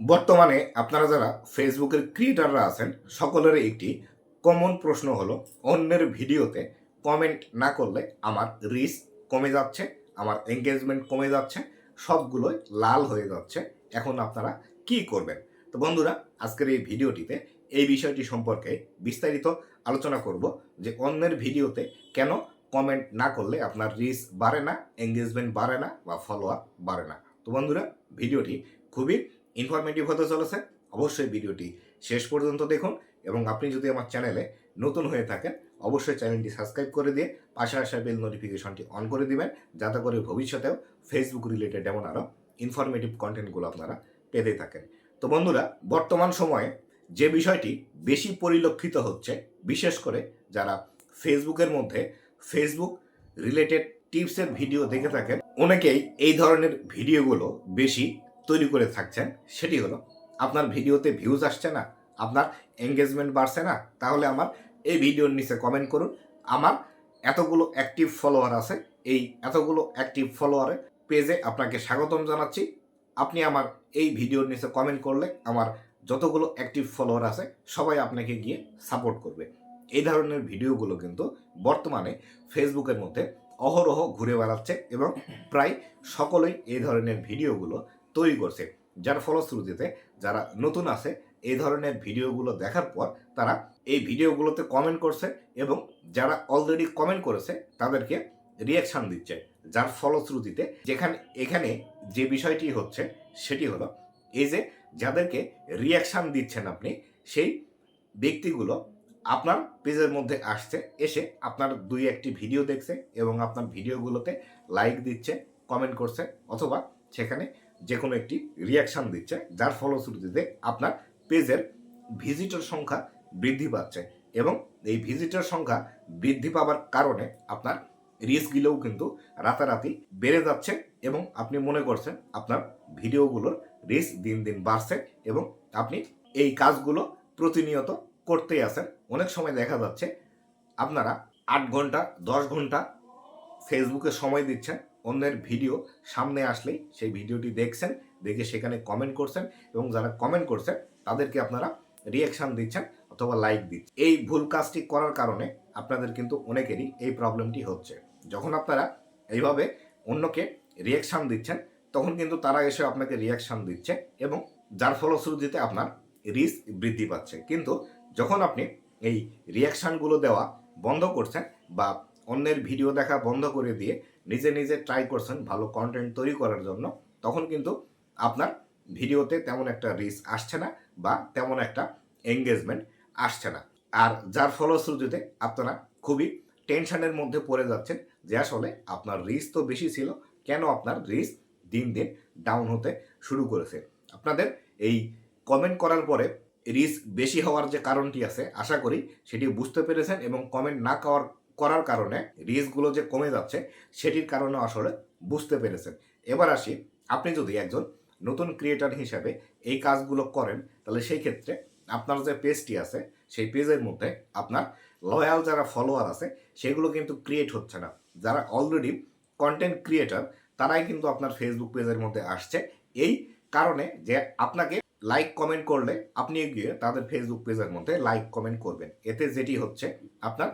বর্তমানে আপনারা যারা ফেসবুকের ক্রিয়েটাররা আছেন সকলের একটি কমন প্রশ্ন হলো, অন্যের ভিডিওতে কমেন্ট না করলে আমার রিচ কমে যাচ্ছে, আমার এঙ্গেজমেন্ট কমে যাচ্ছে, সবগুলোই লাল হয়ে যাচ্ছে। এখন আপনারা কি করবেন? তো বন্ধুরা, আজকের এই ভিডিওটিতে এই বিষয়টি সম্পর্কে বিস্তারিত আলোচনা করব যে অন্যের ভিডিওতে কেন কমেন্ট না করলে আপনার রিচ বাড়ে না এঙ্গেজমেন্ট বাড়ে না বা ফলোয়ার বাড়ে না। তো বন্ধুরা, ভিডিওটি খুবই ইনফরমেটিভ হতে চলেছে, অবশ্যই ভিডিওটি শেষ পর্যন্ত দেখুন এবং আপনি যদি আমার চ্যানেলে নতুন হয়ে থাকেন, অবশ্যই চ্যানেলটি সাবস্ক্রাইব করে দিয়ে পাশে আসা বেল নোটিফিকেশনটি অন করে দিবেন, যাতে করে ভবিষ্যতেও ফেসবুক রিলেটেড এমন আরও ইনফরমেটিভ কন্টেন্টগুলো আপনারা পেতে থাকেন। তো বন্ধুরা, বর্তমান সময়ে যে বিষয়টি বেশি পরিলক্ষিত হচ্ছে, বিশেষ করে যারা ফেসবুকের মধ্যে ফেসবুক রিলেটেড টিপসের ভিডিও দেখে থাকেন, অনেকেই এই ধরনের ভিডিওগুলো বেশি তৈরি করে থাকছেন, সেটি হলো, আপনার ভিডিওতে ভিউজ আসছে না, আপনার এঙ্গেজমেন্ট বাড়ছে না, তাহলে আমার এই ভিডিওর নিচে কমেন্ট করুন। আমার এতগুলো অ্যাক্টিভ ফলোয়ার আছে, এই এতগুলো অ্যাক্টিভ ফলোয়ারের পেজে আপনাকে স্বাগতম জানাচ্ছি। আপনি আমার এই ভিডিওর নিচে কমেন্ট করলে আমার যতগুলো অ্যাক্টিভ ফলোয়ার আছে, সবাই আপনাকে গিয়ে সাপোর্ট করবে। এই ধরনের ভিডিওগুলো কিন্তু বর্তমানে ফেসবুকের মধ্যে অহরহ ঘুরে বেড়াচ্ছে এবং প্রায় সকলেই এই ধরনের ভিডিওগুলো তৈরি করছে, যার ফলশ্রুতিতে যারা নতুন আছে, এই ধরনের ভিডিওগুলো দেখার পর তারা এই ভিডিওগুলোতে কমেন্ট করছে এবং যারা অলরেডি কমেন্ট করেছে, তাদেরকে রিয়াকশান দিচ্ছে, যার ফলশ্রুতিতে যেখানে, এখানে যে বিষয়টি হচ্ছে, সেটি হলো এই যে যাদেরকে রিয়াকশান দিচ্ছেন আপনি, সেই ব্যক্তিগুলো আপনার পেজের মধ্যে আসছে, এসে আপনার দুই একটি ভিডিও দেখছে এবং আপনার ভিডিওগুলোতে লাইক দিচ্ছে কমেন্ট করছে, অথবা সেখানে যে কোনো একটি রিয়াকশান দিচ্ছে, যার ফলশ্রুতিতে আপনার পেজের ভিজিটর সংখ্যা বৃদ্ধি পাচ্ছে এবং এই ভিজিটর সংখ্যা বৃদ্ধি পাওয়ার কারণে আপনার রিস্কগুলোও কিন্তু রাতারাতি বেড়ে যাচ্ছে এবং আপনি মনে করছেন আপনার ভিডিওগুলোর রিস্ক দিন দিন বাড়ছে এবং আপনি এই কাজগুলো প্রতিনিয়ত করতেই আছেন। অনেক সময় দেখা যাচ্ছে আপনারা আট ঘণ্টা, দশ ঘণ্টা ফেসবুকে সময় দিচ্ছেন অন্যের ভিডিও সামনে আসলেই সেই ভিডিওটি দেখছেন, দেখে সেখানে কমেন্ট করছেন এবং যারা কমেন্ট করছেন, তাদেরকে আপনারা রিয়াকশান দিচ্ছেন অথবা লাইক দিচ্ছেন। এই ভুল কাজটি করার কারণে আপনাদের কিন্তু অনেকেরই এই প্রবলেমটি হচ্ছে। যখন আপনারা এইভাবে অন্যকে রিয়াকশান দিচ্ছেন, তখন কিন্তু তারা এসে আপনাকে রিয়াকশান দিচ্ছে এবং যার ফলশ্রুতিতে আপনার রিস্ক বৃদ্ধি পাচ্ছে। কিন্তু যখন আপনি এই রিয়াকশানগুলো দেওয়া বন্ধ করছেন বা অন্যের ভিডিও দেখা বন্ধ করে দিয়ে নিজে নিজে ট্রাই করছেন ভালো কন্টেন্ট তৈরি করার জন্য, তখন কিন্তু আপনার ভিডিওতে তেমন একটা রিচ আসছে না বা তেমন একটা এঙ্গেজমেন্ট আসছে না। আর যার ফলশ্রুতিতে আপনারা খুবই টেনশনের মধ্যে পড়ে যাচ্ছেন যে আসলে আপনার রিচ তো বেশি ছিল, কেন আপনার রিচ দিন দিন ডাউন হতে শুরু করেছে? আপনাদের এই কমেন্ট করার পরে রিচ বেশি হওয়ার যে কারণটি আছে, আশা করি সেটি বুঝতে পেরেছেন এবং কমেন্ট না করার করার কারণে রিস্কগুলো যে কমে যাচ্ছে, সেটির কারণে আসলে বুঝতে পেরেছেন। এবার আসি, আপনি যদি একজন নতুন ক্রিয়েটার হিসাবে এই কাজগুলো করেন, তাহলে সেই ক্ষেত্রে আপনার যে পেজটি আছে, সেই পেজের মধ্যে আপনার লয়াল যারা ফলোয়ার আছে, সেগুলো কিন্তু ক্রিয়েট হচ্ছে না। যারা অলরেডি কন্টেন্ট ক্রিয়েটার তারাই কিন্তু আপনার ফেসবুক পেজের মধ্যে আসছে। এই কারণে যে আপনাকে লাইক কমেন্ট করলে, আপনি গিয়ে তাদের ফেসবুক পেজের মধ্যে লাইক কমেন্ট করবেন। এতে যেটি হচ্ছে, আপনার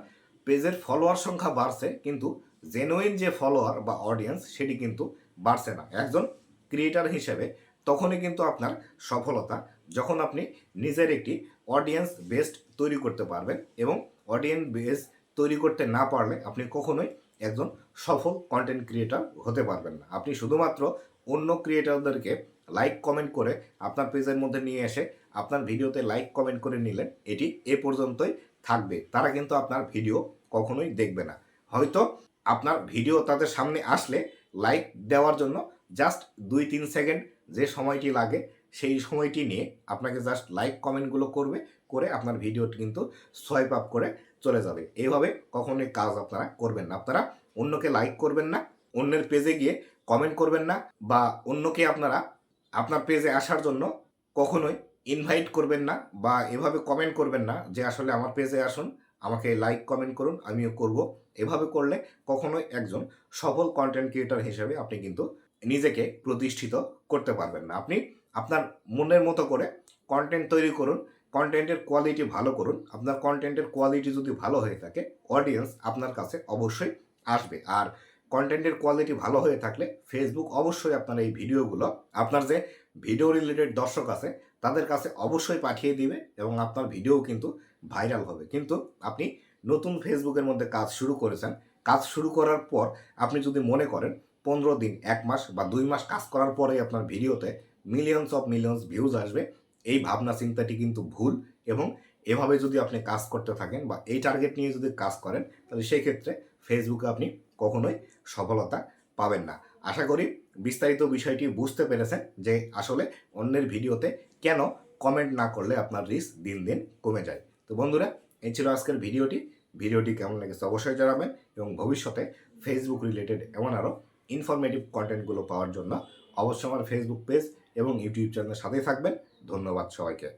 পেজের ফলোয়ার সংখ্যা বাড়ছে, কিন্তু জেনুইন যে ফলোয়ার বা অডিয়েন্স সেটি কিন্তু বাড়ছে না। একজন ক্রিয়েটার হিসেবে তখনই কিন্তু আপনার সফলতা যখন আপনি নিজের একটি অডিয়েন্স বেস্ট তৈরি করতে পারবেন এবং অডিয়েন্স বেস তৈরি করতে না পারলে আপনি কখনোই একজন সফল কন্টেন্ট ক্রিয়েটার হতে পারবেন না। আপনি শুধুমাত্র অন্য ক্রিয়েটারদেরকে লাইক কমেন্ট করে আপনার পেজের মধ্যে নিয়ে এসে আপনার ভিডিওতে লাইক কমেন্ট করে নিলেন, এটি এ পর্যন্তই। থাকবে, তারা কিন্তু আপনার ভিডিও কখনোই দেখবে না। হয়তো আপনার ভিডিও তাদের সামনে আসলে লাইক দেওয়ার জন্য জাস্ট দুই তিন সেকেন্ড যে সময়টি লাগে, সেই সময়টি নিয়ে আপনাকে জাস্ট লাইক কমেন্টগুলো করবে, করে আপনার ভিডিওটি কিন্তু সোয়াইপ আপ করে চলে যাবে। এইভাবে কখনোই কাজ আপনারা করবেন না। আপনারা অন্যকে লাইক করবেন না, অন্যের পেজে গিয়ে কমেন্ট করবেন না, বা অন্যকে আপনারা আপনার পেজে আসার জন্য কখনোই ইনভাইট করবেন না বা এভাবে কমেন্ট করবেন না যে আসলে আমার পেজে আসুন, আমাকে লাইক কমেন্ট করুন, আমিও করব। এভাবে করলে কখনোই একজন সফল কন্টেন্ট ক্রিয়েটার হিসেবে আপনি কিন্তু নিজেকে প্রতিষ্ঠিত করতে পারবেন না। আপনি আপনার মনের মতো করে কন্টেন্ট তৈরি করুন কন্টেন্টের কোয়ালিটি ভালো করুন। আপনার কন্টেন্টের কোয়ালিটি যদি ভালো হয়ে থাকে অডিয়েন্স আপনার কাছে অবশ্যই আসবে। আর কন্টেন্টের কোয়ালিটি ভালো হয়ে থাকলে ফেসবুক অবশ্যই আপনার এই ভিডিওগুলো আপনার যে ভিডিও রিলেটেড দর্শক আছে তাদের কাছে অবশ্যই পাঠিয়ে দিবে এবং আপনার ভিডিও কিন্তু ভাইরাল হবে। কিন্তু আপনি নতুন ফেসবুকের মধ্যে কাজ শুরু করেছেন, কাজ শুরু করার পর আপনি যদি মনে করেন পনেরো দিন, এক মাস বা দুই মাস কাজ করার পরেই আপনার ভিডিওতে মিলিয়নস অফ মিলিয়নস ভিউজ আসবে, এই ভাবনা চিন্তাটি কিন্তু ভুল এবং এভাবে যদি আপনি কাজ করতে থাকেন বা এই টার্গেট নিয়ে যদি কাজ করেন, তাহলে সেই ক্ষেত্রে ফেসবুকে আপনি কখনোই সফলতা পাবেন না। আশা করি বিস্তারিত বিষয়টি বুঝতে পেরেছেন যে আসলে অন্যের ভিডিওতে কেন কমেন্ট না করলে আপনার রিস্ক দিন দিন কমে যায়? তো বন্ধুরা, এই ছিল আজকের ভিডিওটি। ভিডিওটি কেমন লেগেছে অবশ্যই জানাবেন এবং ভবিষ্যতে ফেসবুক রিলেটেড এমন আরও ইনফরমেটিভ কন্টেন্টগুলো পাওয়ার জন্য অবশ্যই আমার ফেসবুক পেজ এবং ইউটিউব চ্যানেলের সাথেই থাকবেন। ধন্যবাদ সবাইকে।